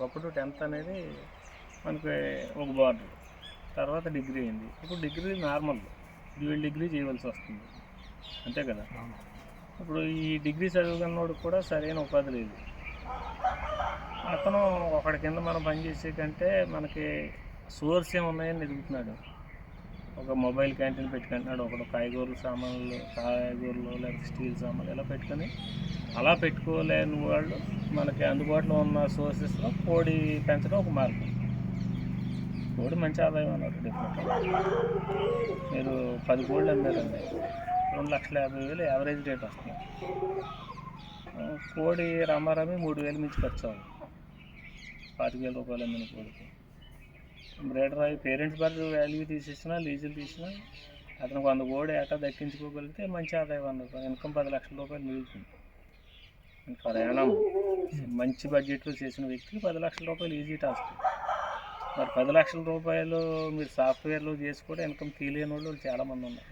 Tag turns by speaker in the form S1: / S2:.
S1: ఒకప్పుడు టెన్త్ అనేది మనకి ఒక బార్డర్ తర్వాత డిగ్రీ అయింది. ఇప్పుడు డిగ్రీ నార్మల్. డ్యూయల్ డిగ్రీ చేయవలసి వస్తుంది. అంతే కదా? ఇప్పుడు ఈ డిగ్రీ చదువుకున్నోడు కూడా సరైన ఉపాధి లేదు. అతను ఒకడి కింద మనం పనిచేసే కంటే మనకి సోర్స్ ఏమున్నాయని ఎదుగుతున్నాడు. ఒక మొబైల్ క్యాంటీన్ పెట్టుకుంటున్నాడు. ఒకడు కాయగూరల సామాన్లు కాయగూరలు లేదా స్టీల్ సామాన్లు ఇలా పెట్టుకొని అలా పెట్టుకోలేని వాళ్ళు మనకి అందుబాటులో ఉన్న సోర్సెస్లో కోడి పెంచడం ఒక మార్గం. కోడి మంచి ఆదాయం అన్నారు డెఫినెట్గా మీరు పది కోళ్ళు అమ్మారండి. రెండు లక్షల యాభై వేలు యావరేజ్ రేట్ వస్తుంది. కోడి రమారమి మూడు వేలు మించి ఖర్చు అవ్వదు. పాతిక వేల రూపాయలు అమ్మిన కోడికి. బ్రేడర్ అవి పేరెంట్స్ బర్త్ వాల్యూ తీసేసినా లీజులు తీసినా అతనికి వంద కోడి ఏటా దక్కించుకోగలిగితే మంచి ఆదాయం అన్నారు ఇన్కమ్ పది లక్షల రూపాయలు మిగులుతుంది. ప్రయాణం మంచి బడ్జెట్లో చేసిన వ్యక్తికి పది లక్షల రూపాయలు ఈజీ టాస్క్ మరి పది లక్షల రూపాయలు మీరు సాఫ్ట్వేర్లో చేసి కూడా ఇన్కమ్ తీయలేని వాళ్ళు చాలామంది ఉన్నారు.